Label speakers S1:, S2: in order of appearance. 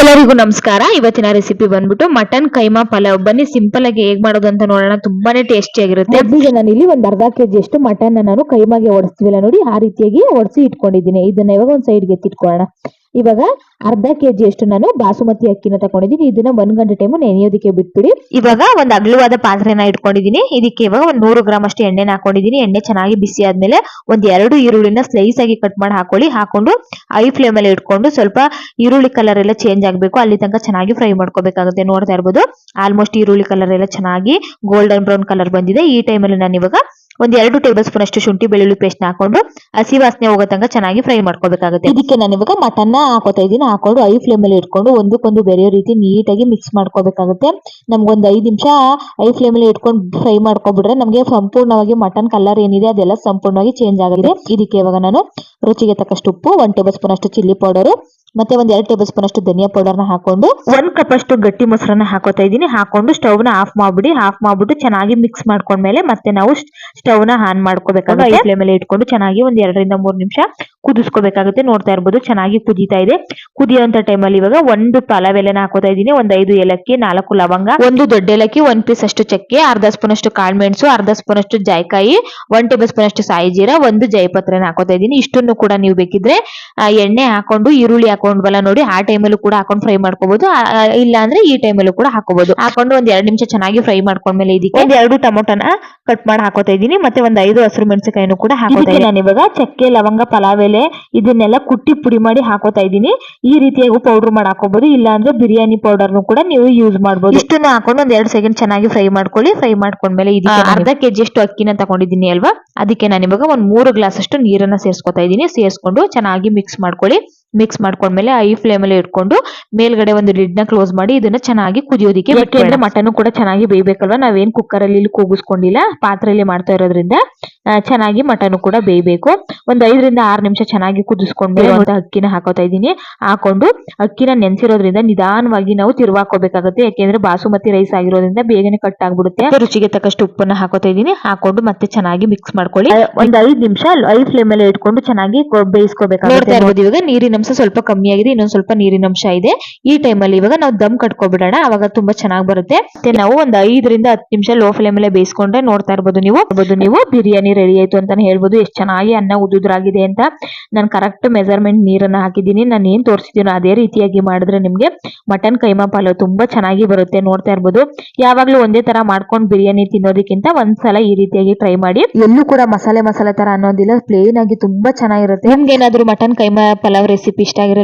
S1: ಎಲ್ಲರಿಗೂ ನಮಸ್ಕಾರ. ಇವತ್ತಿನ ರೆಸಿಪಿ ಬಂದ್ಬಿಟ್ಟು ಮಟನ್ ಕೈಮಾ, ಪಲಾವ್. ಬನ್ನಿ ಸಿಂಪಲ್ ಆಗಿ ಹೇಗ್ ಮಾಡೋದು ಅಂತ ನೋಡೋಣ. ತುಂಬಾನೇ ಟೇಸ್ಟಿ ಆಗಿರುತ್ತೆ. ಮೊದಲಿಗೆ ನಾನು ಇಲ್ಲಿ ಒಂದ್ ಅರ್ಧ ಕೆಜಿ ಅಷ್ಟು ಮಟನ್ ನಾನು ಕೈಮಾಗೆ ಒಡಿಸ್ತೀವಿಲ್ಲ ನೋಡಿ, ಆ ರೀತಿಯಾಗಿ ಒಡಿಸಿ ಇಟ್ಕೊಂಡಿದ್ದೀನಿ. ಇದನ್ನ ಇವಾಗ ಒಂದ್ ಸೈಡ್ಗೆ ಎತ್ತಿಟ್ಕೊಳ್ಳೋಣ. ಇವಾಗ ಅರ್ಧ ಕೆಜಿ ಅಷ್ಟು ನಾನು ಬಾಸುಮತಿ ಅಕ್ಕಿನ ತಗೊಂಡಿದ್ದೀನಿ ಇದನ್ನ ಒಂದ್ ಗಂಟೆ ಟೈಮ್ ನೆನೆಯೋದಕ್ಕೆ ಬಿಟ್ಬಿಡಿ. ಇವಾಗ ಒಂದ್ ಅಗಲವಾದ ಪಾತ್ರೆನ ಇಟ್ಕೊಂಡಿದ್ದೀನಿ. ಇದಕ್ಕೆ ಇವಾಗ ಒಂದ್ ನೂರು ಗ್ರಾಮ್ ಅಷ್ಟು ಎಣ್ಣೆನ ಹಾಕೊಂಡಿದ್ದೀನಿ. ಎಣ್ಣೆ ಚೆನ್ನಾಗಿ ಬಿಸಿ ಆದ್ಮೇಲೆ ಒಂದ್ ಎರಡು ಈರುಳ್ಳಿನ ಸ್ಲೈಸ್ ಆಗಿ ಕಟ್ ಮಾಡಿ ಹಾಕೊಳ್ಳಿ. ಹಾಕೊಂಡು ಐ ಫ್ಲೇಮ್ ಅಲ್ಲಿ ಇಟ್ಕೊಂಡು ಸ್ವಲ್ಪ ಈರುಳ್ಳಿ ಕಲರ್ ಎಲ್ಲ ಚೇಂಜ್ ಆಗ್ಬೇಕು. ಅಲ್ಲಿ ತನಕ ಚೆನ್ನಾಗಿ ಫ್ರೈ ಮಾಡ್ಕೋಬೇಕಾಗುತ್ತೆ. ನೋಡ್ತಾ ಇರ್ಬೋದು. ಆಲ್ಮೋಸ್ಟ್ ಈರುಳ್ಳಿ ಕಲರ್ ಎಲ್ಲ ಚೆನ್ನಾಗಿ ಗೋಲ್ಡನ್ ಬ್ರೌನ್ ಕಲರ್ ಬಂದಿದೆ. ಈ ಟೈಮಲ್ಲಿ ನಾನು ಇವಾಗ ಒಂದ್ ಎರಡು ಟೇಬಲ್ ಸ್ಪೂನ್ ಅಷ್ಟು ಶುಂಠಿ ಬೆಳ್ಳುಳ್ಳಿ ಪೇಸ್ಟ್ ಹಾಕೊಂಡು ಹಸಿ ವಾಸನೆ ಹೋಗೋ ತನಕ ಚೆನ್ನಾಗಿ ಫ್ರೈ ಮಾಡ್ಕೋಬೇಕಾಗುತ್ತೆ ಇದಕ್ಕೆ ನಾನು ಇವಾಗ ಮಟನ್ನ ಹಾಕೋತಾ ಇದ್ದೀನಿ. ಹಾಕೊಂಡು ಐ ಫ್ಲೇಮ್ ಅಲ್ಲಿ ಇಟ್ಕೊಂಡು ಒಂದಕ್ಕೊಂದು ಬೆರೆಯೋ ರೀತಿ ನೀಟಾಗಿ ಮಿಕ್ಸ್ ಮಾಡ್ಕೋಬೇಕಾಗುತ್ತೆ ನಮ್ಗೊಂದು ಐದು ನಿಮಿಷ ಐ ಫ್ಲೇಮ್ ಅಲ್ಲಿ ಇಟ್ಕೊಂಡು ಫ್ರೈ ಮಾಡ್ಕೊಬಿಟ್ರೆ ನಮಗೆ ಸಂಪೂರ್ಣವಾಗಿ ಮಟನ್ ಕಲರ್ ಏನಿದೆ ಅದೆಲ್ಲ ಸಂಪೂರ್ಣವಾಗಿ ಚೇಂಜ್ ಆಗಿದೆ ಇದಕ್ಕೆ ಇವಾಗ ನಾನು ರುಚಿಗೆ ತಕ್ಕಷ್ಟು ಉಪ್ಪು ಒನ್ ಟೇಬಲ್ ಸ್ಪೂನ್ ಅಷ್ಟು ಚಿಲ್ಲಿ ಪೌಡರ್ ಮತ್ತೆ ಒಂದ್ ಎರಡು ಟೇಬಲ್ ಸ್ಪೂನ್ ಅಷ್ಟು ಧನಿಯಾ ಪೌಡರ್ನ ಹಾಕೊಂಡು ಒಂದ್ ಕಪ್ ಅಷ್ಟು ಗಟ್ಟಿ ಮೊಸರನ್ನ ಹಾಕೋತಾ ಇದೀನಿ ಹಾಕೊಂಡು ಸ್ಟವ್ನ ಆಫ್ ಮಾಡ್ಬಿಡಿ. ಆಫ್ ಮಾಡ್ಬಿಟ್ಟು ಚೆನ್ನಾಗಿ ಮಿಕ್ಸ್ ಮಾಡ್ಕೊಂಡ್ಮೇಲೆ ಮತ್ತೆ ನಾವು ಸ್ಟವ್ನ ಆನ್ ಮಾಡ್ಕೋಬೇಕಾಗುತ್ತೆ. ಐ ಫ್ಲೇಮ್ ಅಲ್ಲಿ ಇಟ್ಕೊಂಡು ಚೆನ್ನಾಗಿ ಒಂದ್ ಎರಡರಿಂದ ಮೂರ್ ನಿಮಿಷ ಕುದಿಸ್ಕೋಬೇಕಾಗುತ್ತೆ. ನೋಡ್ತಾ ಇರ್ಬೋದು ಚೆನ್ನಾಗಿ ಕುದೀತಾ ಇದೆ. ಕುದಿಯೋಂತ ಟೈಮಲ್ಲಿ ಇವಾಗ ಒಂದು ಪಲಾವ್ ಎಲೆನ ಹಾಕೋತಾ ಇದೀನಿ ಒಂದ್ ಐದು ಏಲಕ್ಕಿ ನಾಲ್ಕು ಲವಂಗ ಒಂದು ದೊಡ್ಡ ಏಲಕ್ಕಿ ಒಂದ್ ಪೀಸ್ ಅಷ್ಟು ಚಕ್ಕೆ ಅರ್ಧ ಸ್ಪೂನ್ ಅಷ್ಟು ಕಾಳ್ಮೆಣಸು ಅರ್ಧ ಸ್ಪೂನ್ ಅಷ್ಟು ಜಾಯ್ಕಾಯಿ ಒಂದ್ ಟೇಬಲ್ ಸ್ಪೂನ್ ಅಷ್ಟು ಸಾಯಿ ಜೀರಾ ಒಂದು ಜೈಪತ್ರೆನ ಹಾಕೋತಾ ಇದೀನಿ ಇಷ್ಟನ್ನು ಕೂಡ ನೀವು ಬೇಕಿದ್ರೆ ಎಣ್ಣೆ ಹಾಕೊಂಡು ಈರುಳ್ಳಿ ಹಾಕೊಂಡ್ವಲ್ಲ ನೋಡಿ ಆ ಟೈಮಲ್ಲೂ ಕೂಡ ಹಾಕೊಂಡು ಫ್ರೈ ಮಾಡ್ಕೋಬಹುದು ಇಲ್ಲ ಅಂದ್ರೆ ಈ ಟೈಮಲ್ಲೂ ಕೂಡ ಹಾಕೋಬಹುದು ಹಾಕೊಂಡು ಒಂದ್ ಎರಡು ನಿಮಿಷ ಚೆನ್ನಾಗಿ ಫ್ರೈ ಮಾಡ್ಕೊಂಡ್ಮೇಲೆ ಇದಕ್ಕೆ ಒಂದ್ ಎರಡು ಟೊಮೊಟೊನ ಕಟ್ ಮಾಡಿ ಹಾಕೋತಾ ಇದೀನಿ ಮತ್ತೆ ಒಂದ್ ಐದು ಹಸಿರು ಮೆಣಸಿನಕಾಯಿನೂ ಕೂಡ ಹಾಕೋತಾ ನಾನು ಇವಾಗ ಚಕ್ಕೆ ಲವಂಗ ಪಲಾವ್ ಎಲೆ ಇದನ್ನೆಲ್ಲ ಕುಟ್ಟಿ ಪುಡಿ ಮಾಡಿ ಹಾಕೋತಾ ಇದೀನಿ ಈ ರೀತಿಯಾಗಿ ಪೌಡರ್ ಮಾಡಿ ಹಾಕೋಬಹುದು ಇಲ್ಲ ಅಂದ್ರೆ ಬಿರಿಯಾನಿ ಪೌಡರ್ನು ಕೂಡ ನೀವು ಯೂಸ್ ಮಾಡಬಹುದು ಇಷ್ಟನ್ನ ಹಾಕೊಂಡು ಒಂದ್ ಎರಡು ಸೆಕೆಂಡ್ ಚೆನ್ನಾಗಿ ಫ್ರೈ ಮಾಡ್ಕೊಳ್ಳಿ. ಫ್ರೈ ಮಾಡ್ಕೊಂಡ್ಮೇಲೆ ಇದಕ್ಕೆ ಅರ್ಧ ಕೆಜಿ ಅಷ್ಟು ಅಕ್ಕಿನ ತಗೊಂಡಿದ್ದೀನಿ ಅಲ್ವಾ? ಅದಕ್ಕೆ ನಾನು ಇವಾಗ ಒಂದ್ ಮೂರು ಗ್ಲಾಸ್ ಅಷ್ಟು ನೀರನ್ನ ಸೇರಿಸ್ಕೊತಾ ಇದೀನಿ ಸೇರಿಸ್ಕೊಂಡು ಚೆನ್ನಾಗಿ ಮಿಕ್ಸ್ ಮಾಡ್ಕೊಳ್ಳಿ. ಮಿಕ್ಸ್ ಮಾಡ್ಕೊಂಡ್ಮೇಲೆ ಐ ಫ್ಲೇಮ್ ಅಲ್ಲಿ ಇಟ್ಕೊಂಡು ಮೇಲ್ಗಡೆ ಒಂದು ಲಿಡ್ನ ಕ್ಲೋಸ್ ಮಾಡಿ ಇದನ್ನ ಚೆನ್ನಾಗಿ ಕುದಿಯೋದಿಕ್ಕೆ ಯಾಕೆಂದ್ರೆ ಮಟನ್ ಕೂಡ ಚೆನ್ನಾಗಿ ಬೇಯಬೇಕಲ್ವಾ? ನಾವೇನ್ ಕುಕ್ಕರ್ ಅಲ್ಲಿ ಕೂಗಿಸ್ಕೊಂಡಿಲ್ಲ. ಪಾತ್ರೆಯಲ್ಲಿ ಮಾಡ್ತಾ ಇರೋದ್ರಿಂದ ಚೆನ್ನಾಗಿ ಮಟನ್ ಕೂಡ ಬೇಯಬೇಕು. ಒಂದ್ ಐದರಿಂದ ಆರು ನಿಮಿಷ ಚೆನ್ನಾಗಿ ಕುದಿಸ್ಕೊಂಡ್ಮೇಲೆ ಒಂದು ಅಕ್ಕಿನ ಹಾಕೋತಾ ಇದ್ದೀನಿ. ಹಾಕೊಂಡು ಅಕ್ಕಿನ ನೆನ್ಸಿರೋದ್ರಿಂದ ನಿಧಾನವಾಗಿ ನಾವು ತಿರುವಾಕೋಬೇಕಾಗುತ್ತೆ. ಯಾಕೆಂದ್ರೆ ಬಾಸುಮತಿ ರೈಸ್ ಆಗಿರೋದ್ರಿಂದ ಬೇಗನೆ ಕಟ್ ಆಗ್ಬಿಡುತ್ತೆ. ರುಚಿಗೆ ತಕ್ಕಷ್ಟು ಉಪ್ಪನ್ನ ಹಾಕೋತಾ ಇದ್ದೀನಿ. ಹಾಕೊಂಡು ಮತ್ತೆ ಚೆನ್ನಾಗಿ ಮಿಕ್ಸ್ ಮಾಡ್ಕೊಳ್ಳಿ. ಒಂದ್ ಐದು ನಿಮಿಷ ಐ ಫ್ಲೇಮ್ ಅಲ್ಲಿ ಇಟ್ಕೊಂಡು ಚೆನ್ನಾಗಿ ಬೇಯಿಸ್ಕೋಬೇಕಾಗುತ್ತೆ. ಇವಾಗ ನೀರಿನ ಅಂಶ ಸ್ವಲ್ಪ ಕಮ್ಮಿ ಆಗಿದೆ, ಇನ್ನೊಂದು ಸ್ವಲ್ಪ ನೀರಿನ ಅಂಶ ಇದೆ. ಈ ಟೈಮಲ್ಲಿ ಇವಾಗ ನಾವು ದಮ್ ಕಟ್ಕೊಬಿಡೋಣ, ಅವಾಗ ತುಂಬಾ ಚೆನ್ನಾಗಿ ಬರುತ್ತೆ. ನಾವು ಒಂದ್ ಐದರಿಂದ ಹತ್ತು ನಿಮಿಷ ಲೋ ಫ್ಲೇಮ್ ಅಲ್ಲೇ ಬೇಯಿಸ್ಕೊಂಡ್ರೆ ನೋಡ್ತಾ ಇರ್ಬೋದು ನೀವು. ನೀವು, ಬಿರಿಯಾನಿ ರೆಡಿ ಆಯ್ತು ಅಂತ ಹೇಳ್ಬೋದು, ಎಷ್ಟು ಚೆನ್ನಾಗಿ ಅನ್ನ ಉದುದ್ರಾಗಿದೆ ಅಂತ. ನಾನು ಕರೆಕ್ಟ್ ಮೆಜರ್ಮೆಂಟ್ ನೀರನ್ನ ಹಾಕಿದ್ದೀನಿ, ನಾನು ಏನ್ ತೋರಿಸಿದ್ದೀನೋ ಅದೇ ರೀತಿಯಾಗಿ ಮಾಡಿದ್ರೆ ನಿಮ್ಗೆ ಮಟನ್ ಕೈಮಾ ಪಲಾವ್ ತುಂಬಾ ಚೆನ್ನಾಗಿ ಬರುತ್ತೆ ನೋಡ್ತಾ ಇರ್ಬೋದು. ಯಾವಾಗ್ಲೂ ಒಂದೇ ತರ ಮಾಡ್ಕೊಂಡು ಬಿರಿಯಾನಿ ತಿನ್ನೋದಕ್ಕಿಂತ ಒಂದ್ಸಲ ಈ ರೀತಿಯಾಗಿ ಟ್ರೈ ಮಾಡಿ. ಎಲ್ಲೂ ಕೂಡ ಮಸಾಲೆ ಮಸಾಲೆ ತರ ಅನ್ನೋದಿಲ್ಲ ಪ್ಲೇನ್ ಆಗಿ ತುಂಬಾ ಚೆನ್ನಾಗಿರುತ್ತೆ. ನಿಮ್ಗೆ ಏನಾದ್ರು ಮಟನ್ ಕೈಮಾ ಪಲಾವ್ ರೆಸಿಪಿ ಇಷ್ಟ ಆಗಿರೋ